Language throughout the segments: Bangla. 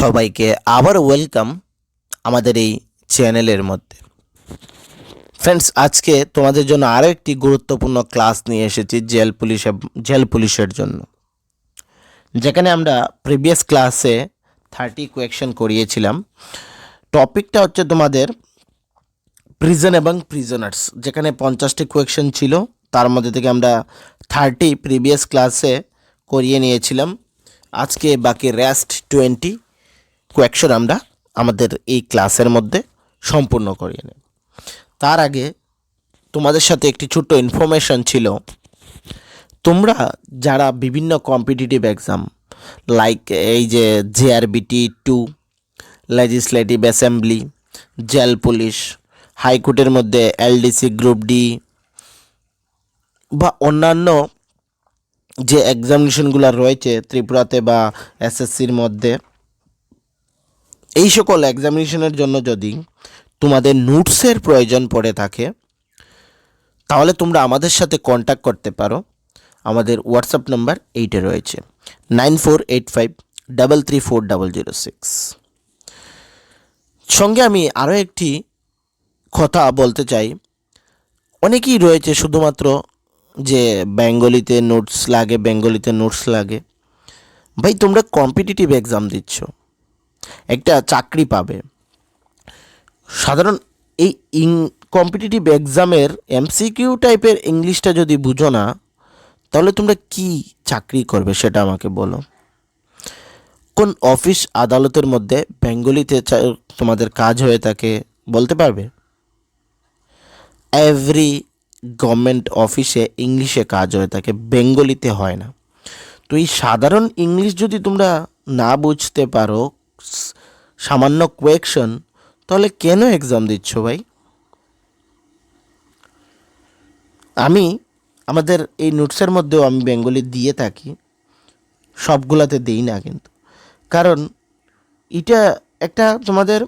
সবাইকে আবার ওয়েলকাম আমাদের এই চ্যানেলের মধ্যে। ফ্রেন্ডস আজকে তোমাদের জন্য আরও একটি গুরুত্বপূর্ণ ক্লাস নিয়ে এসেছি জেল পুলিশ জেল পুলিশের জন্য। যেখানে আমরা প্রিভিয়াস ক্লাসে থার্টি কোয়েকশন করিয়েছিলাম। টপিকটা হচ্ছে তোমাদের প্রিজন এবং প্রিজনার্স যেখানে পঞ্চাশটি কোয়েকশন ছিল। তার মধ্যে থেকে আমরা থার্টি প্রিভিয়াস ক্লাসে করিয়ে নিয়েছিলাম। আজকে বাকি রেস্ট টোয়েন্টি কোয়েকশন আমরা আমাদের এই ক্লাসের মধ্যে সম্পূর্ণ করিয়ে নেব। তার আগে তোমাদের সাথে একটি ছোট্ট ইনফরমেশন ছিল। তোমরা যারা বিভিন্ন কম্পিটিটিভ এক্সাম লাইক এই যে JRBT to legislative assembly jail police হাইকোর্টের মধ্যে এলডিসি গ্রুপ ডি বা অন্যান্য যে এক্সামিনেশনগুলো রয়েছে ত্রিপুরাতে বা এসএসসির মধ্যে এই সকল এক্সামিনেশনের জন্য যদি তোমাদের নোটসের প্রয়োজন পড়ে থাকে, তাহলে তোমরা আমাদের সাথে কন্ট্যাক্ট করতে পারো। আমাদের হোয়াটসঅ্যাপ নাম্বার এইটে রয়েছে। Nine four eight five double three four double zero six সঙ্গে আমি আরও একটি কথা বলতে চাই। অনেকেই রয়েছে শুধুমাত্র যে বেঙ্গলিতে নোটস লাগে, বেঙ্গলিতে নোটস লাগে। ভাই, তোমরা কম্পিটিটিভ এক্সাম দিচ্ছ। একটা চাকরি পাবে। সাধারণ এই ইং কম্পিটিটিভ এক্সামের এমসিকিউ টাইপের ইংলিশটা যদি বুঝো না, তাহলে তোমরা কি চাকরি করবে সেটা আমাকে বলো। কোন অফিস আদালতের মধ্যে বেঙ্গলিতে তোমাদের কাজ হয়ে থাকে, বলতে পারবে? এভরি গভর্নমেন্ট অফিসে ইংলিশে কাজ হয়ে থাকে, বেঙ্গলিতে হয় না। তো এই সাধারণ ইংলিশ যদি তোমরা না বুঝতে পারো সামান্য কোয়েকশন তাহলে কেন এক্সাম দিচ্ছ ভাই? আমি, আমাদের এই নোটসের মধ্যেও আমি বেঙ্গলি দিয়ে থাকি, সবগুলাতে দিই না কিন্তু। কারণ, এটা একটা তোমাদের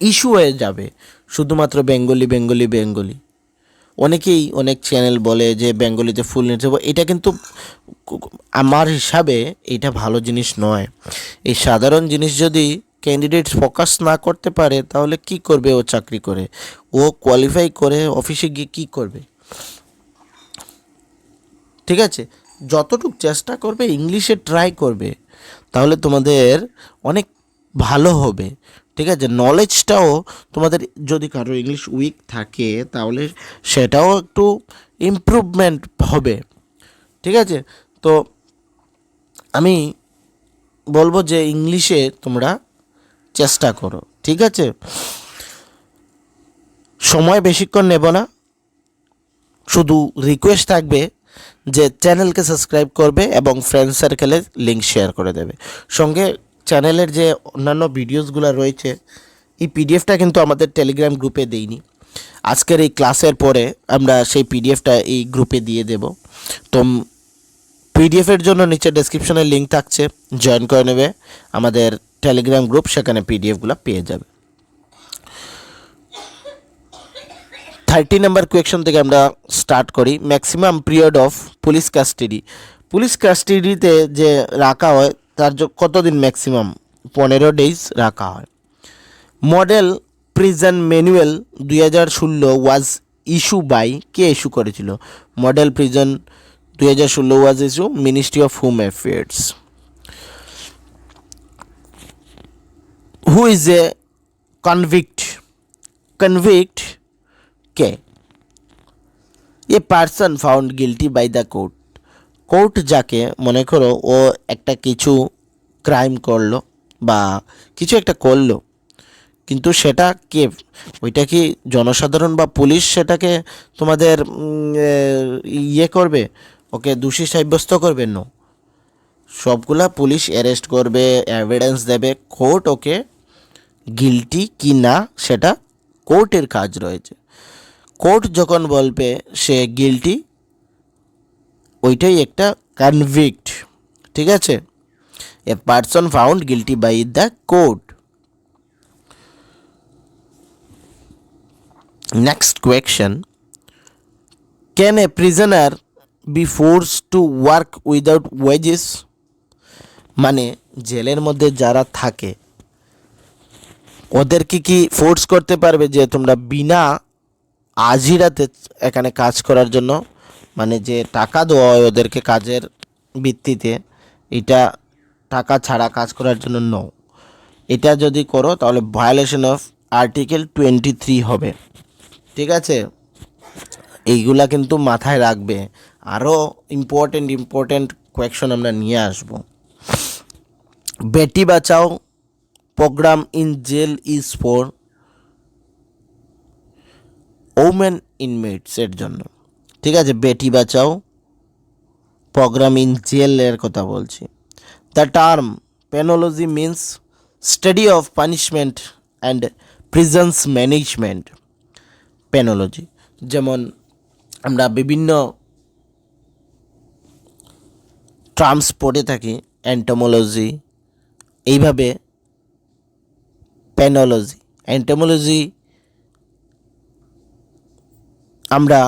ইস্যু হয়ে যাবে, শুধুমাত্র বেঙ্গলি বেঙ্গলি বেঙ্গলি। অনেকেই অনেক চ্যানেল বলে যে বেঙ্গলিতে ফুল নিতে এটা কিন্তু আমার হিসাবে এটা ভালো জিনিস নয়। এই সাধারণ জিনিস যদি ক্যান্ডিডেট ফোকাস না করতে পারে, তাহলে কি করবে ও চাকরি করে? ও কোয়ালিফাই করে অফিসে গিয়ে কি করবে? ঠিক আছে? যতটুক চেষ্টা করবে ইংলিশে ট্রাই করবে, তাহলে তোমাদের অনেক ভালো হবে। ঠিক আছে? নলেজটাও তোমাদের যদি কারও ইংলিশ উইক থাকে, তাহলে সেটাও একটু ইমপ্রুভমেন্ট হবে। ঠিক আছে? তো আমি বলব যে ইংলিশে তোমরা চেষ্টা করো। ঠিক আছে? সময় বেশিক্ষণ নেব না। শুধু রিকোয়েস্ট থাকবে যে চ্যানেলকে সাবস্ক্রাইব করবে এবং ফ্রেন্ড সার্কেলে লিঙ্ক শেয়ার করে দেবে। সঙ্গে চ্যানেলের যে অন্যান্য ভিডিওসগুলো রয়েছে, এই পিডিএফটা কিন্তু আমাদের টেলিগ্রাম গ্রুপে দেইনি। আজকের এই ক্লাসের পরে আমরা সেই পিডিএফটা এই গ্রুপে দিয়ে দেব। তো পিডিএফের জন্য নিচে ডেসক্রিপশনে লিঙ্ক থাকছে জয়েন করে নেবে। আমাদের টেলিগ্রাম গ্রুপ সেখানে পিডিএফগুলো পেয়ে যাবে। থার্টি নাম্বার কোয়েকশন থেকে আমরা স্টার্ট করি। Maximum period of police custody police কাস্টাডিতে যে রাখা হয় তার কতদিন ম্যাক্সিমাম পনেরো ডেজ রাখা হয়। মডেল প্রিজন ম্যানুয়াল দুই হাজার ষোলো ওয়াজ ইস্যু বাই কে ইস্যু করেছিল? মডেল প্রিজন দুই হাজার ষোলো was issue ministry of home affairs who is a convict convict K? A person found guilty by the court court যাকে মনে করো ও একটা কিছু ক্রাইম করল বা কিছু একটা করল, কিন্তু সেটা কে? ওইটা কি জনসাধারণ বা পুলিশ সেটাকে তোমাদের ইয়ে করবে? ওকে দোষী সাব্যস্ত করবে? নো সবগুলা পুলিশ অ্যারেস্ট করবে এভিডেন্স দেবে কোর্ট ওকে গিলটি কি না সেটা কোর্টের কাজ রয়েছে। কোর্ট যখন বলবে সে গিলটি ওইটাই একটা কনভিক্ট ঠিক আছে? A person found guilty by the court next question can a prisoner be force to work without wages মানে জেলের মধ্যে যারা থাকে ওদেরকে কি ফোর্স করতে পারবে যে তোমরা বিনা আজিরাতে এখানে কাজ করার জন্য? মানে যে টাকা দেওয়া হয় ওদেরকে কাজের ভিত্তিতে, এটা টাকা ছাড়া কাজ করার জন্য নো এটা যদি করো, তাহলে violation of article twenty three হবে। ঠিক আছে? এইগুলা কিন্তু মাথায় রাখবে। আরও ইম্পর্টেন্ট ইম্পর্টেন্ট কোয়েকশন আমরা নিয়ে আসব। Beti Bachao program in jail is for women ইনমেটসের জন্য। ঠিক আছে, বেটি বাঁচাও। প্রোগ্রাম ইন জেলের কথা বলছি। The term penology means study of punishment and prisons management penology যেমন আমরা বিভিন্ন টার্মস পড়ে থাকি অ্যান্টোমোলজি এইভাবে পেনোলজি অ্যান্টোমোলজি আমরা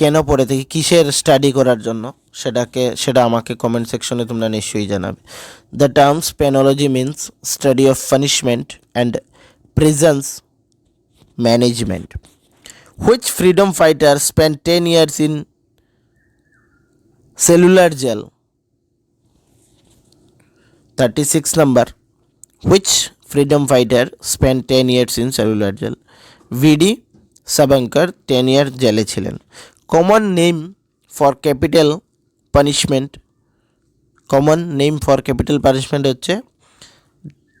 কেন পড়ে থাকি, কিসের স্টাডি করার জন্য, সেটাকে, সেটা আমাকে কমেন্ট সেকশনে তোমরা নিশ্চয়ই জানাবে। The terms penology means study of punishment and prisons management which freedom fighter spend ten years in cellular jail thirty six number which freedom fighter spend ten years in cellular jail VD Savarkar ten year জেলে ছিলেন common name for capital punishment common name for capital punishment হচ্ছে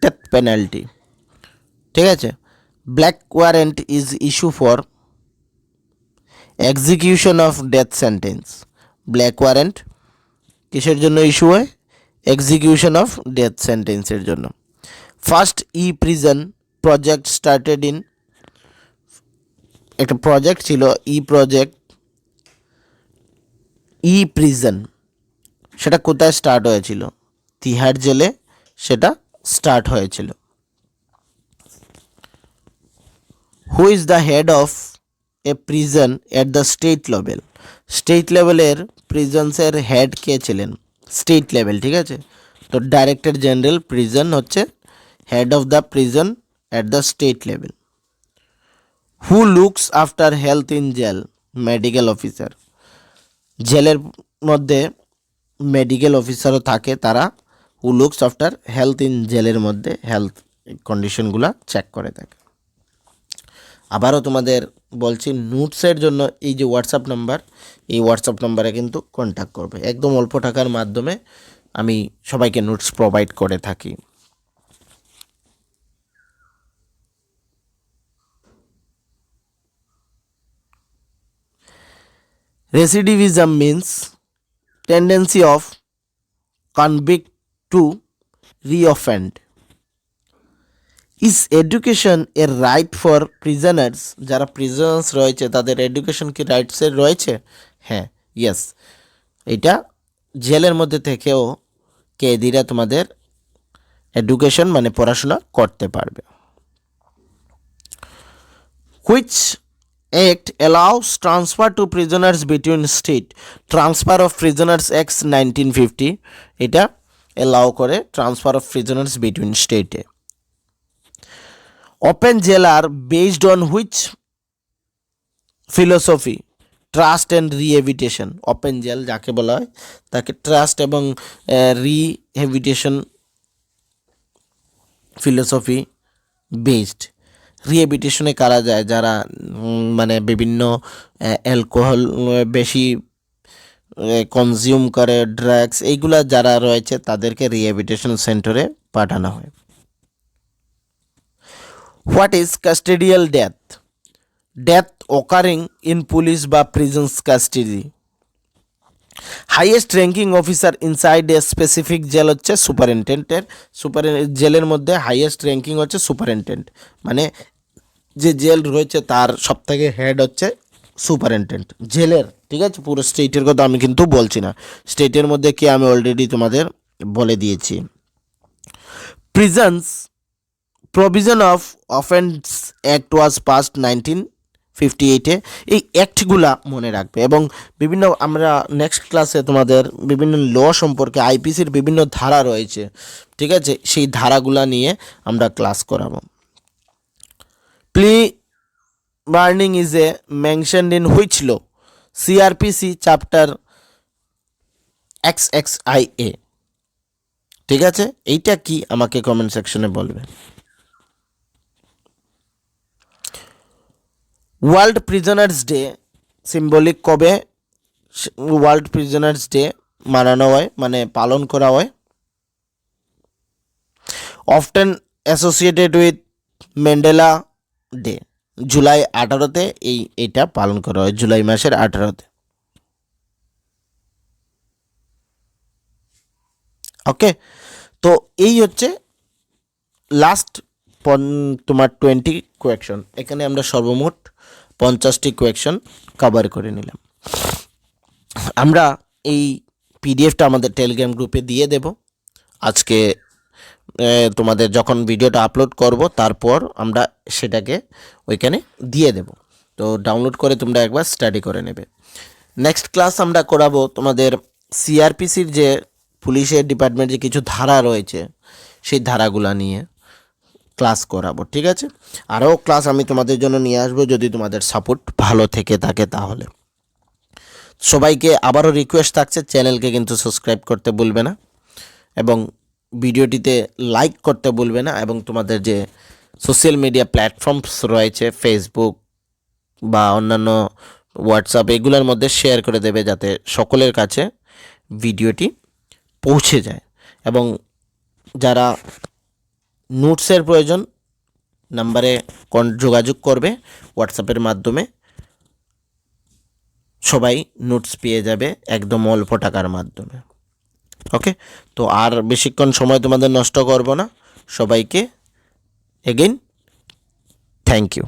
ডেথ পেনাল্টি ঠিক আছে? Black warrant is issue for execution of death sentence black warrant কিসের জন্য ইস্যু হয়? এক্সিকিউশন অফ ডেথ সেন্টেন্সের জন্য। First E prison project started in একটা প্রজেক্ট ছিল ই প্রজেক্ট ই প্রিজন সেটা কোথায় স্টার্ট হয়েছিল? তিহার জেলে সেটা স্টার্ট হয়েছিল। Who is the head of a prison at the state level state লেভেলের প্রিজনসের হেড কে ছিলেন? স্টেট লেভেল ঠিক আছে? তো ডাইরেক্টর জেনারেল প্রিজন হচ্ছে head of the prison at the state level who looks after health in jail medical officer জেলের মধ্যে মেডিকেল অফিসারও থাকে তারা who looks after health in জেলের মধ্যে হেলথ কন্ডিশনগুলো চেক করে থাকে। আবারও তোমাদের বলছি নোটসের জন্য এই যে হোয়াটসঅ্যাপ নাম্বার এই হোয়াটসঅ্যাপ নাম্বারে কিন্তু কন্ট্যাক্ট করবে। একদম অল্প টাকার মাধ্যমে আমি সবাইকে নোটস প্রোভাইড করে থাকি। Recidivism means tendency of convict to reoffend. Is education এর রাইট ফর প্রিজনার্স যারা প্রিজনার্স রয়েছে, তাদের এডুকেশন কি রাইটসের রয়েছে? হ্যাঁ ইয়েস এটা জেলের মধ্যে থেকেও কেদিরা তোমাদের এডুকেশন মানে পড়াশোনা করতে পারবে। Which act allows transfer to prisoners between state transfer of prisoners acts nineteen fifty এটা অ্যালাউ করে ট্রান্সফার অফ প্রিজনার্স বিটুইন স্টেটে open jail R based on which philosophy trust and rehabilitation open jail যাকে বলা হয়, তাকে ট্রাস্ট এবং রিহেভিটেশন ফিলোসফি বেসড রিহেবিটেশনে কারা যায়? যারা মানে বিভিন্ন অ্যালকোহল বেশি কনজিউম করে ড্রাগস এইগুলা যারা রয়েছে, তাদেরকে রিহেবিটেশন সেন্টারে পাঠানো হয়। What is custodial death death occurring in police বা prisons custody highest ranking officer inside a specific jail হচ্ছে সুপারিনটেন্ডেন্টের সুপার জেলের মধ্যে হাইয়েস্ট র্যাঙ্কিং হচ্ছে সুপারিনটেন্ডেন্ট মানে যে জেল রয়েছে তার সব থেকে হেড হচ্ছে সুপারিনটেন্ডেন্ট জেলের ঠিক আছে? পুরো স্টেটের কথা আমি কিন্তু বলছি না। স্টেটের মধ্যে কি আমি অলরেডি তোমাদের বলে দিয়েছি। Prisons provision of offence act was passed 19 fifty এইটে এই অ্যাক্টগুলা মনে রাখবে এবং বিভিন্ন আমরা নেক্সট ক্লাসে তোমাদের বিভিন্ন ল সম্পর্কে আইপিসির বিভিন্ন ধারা রয়েছে, ঠিক আছে? সেই ধারাগুলা নিয়ে আমরা ক্লাস করাবো। Plea bargaining is a mentioned in which law CrPC chapter X X I A ঠিক আছে? এইটা কি আমাকে কমেন্ট সেকশনে বলবে? ওয়ার্ল্ড প্রিজনার্স ডে সিম্বলিক কবে ওয়ার্ল্ড প্রিজনার্স ডে মানানো হয় মানে পালন করা হয়? Often associated with Mandela day, July আঠারোতে এই, এটা পালন করা হয়, জুলাই মাসের আঠারোতে। ওকে, তো এই হচ্ছে লাস্ট তোমার টোয়েন্টি কোয়েকশন এখানে আমরা সর্বমোট পঞ্চাশটি কোয়েকশন কভার করে নিলাম। আমরা এই পিডিএফটা আমাদের টেলিগ্রাম গ্রুপে দিয়ে দেব। আজকে তোমাদের যখন ভিডিওটা আপলোড করব, তারপর আমরা সেটাকে ওইখানে দিয়ে দেব। তো ডাউনলোড করে তোমরা একবার স্টাডি করে নেবে। নেক্সট ক্লাস আমরা করাবো তোমাদের সিআরপিসির যে পুলিশের ডিপার্টমেন্টে কিছু ধারা রয়েছে, সেই ধারাগুলো নিয়ে। ক্লাস করাবো, ঠিক আছে? আরও ক্লাস আমি তোমাদের জন্য নিয়ে আসব যদি তোমাদের সাপোর্ট ভালো থেকে থাকে তাহলে। সবাইকে আবারও রিকোয়েস্ট থাকছে চ্যানেলকে কিন্তু সাবস্ক্রাইব করতে ভুলবে না এবং ভিডিওটিতে লাইক করতে ভুলবে না এবং তোমাদের যে সোশ্যাল মিডিয়া প্ল্যাটফর্মস রয়েছে ফেসবুক বা অন্যান্য হোয়াটসঅ্যাপ এগুলোর মধ্যে শেয়ার করে দেবে যাতে সকলের কাছে ভিডিওটি পৌঁছে যায়। এবং যারা নোটসের প্রয়োজন, নাম্বারে যোগাযোগ করবে হোয়াটসঅ্যাপের মাধ্যমে। সবাই নোটস পেয়ে যাবে একদম অল্প টাকার মাধ্যমে। ওকে তো আর বেশিক্ষণ সময় তোমাদের নষ্ট করব না। সবাইকে এগেইন থ্যাংক ইউ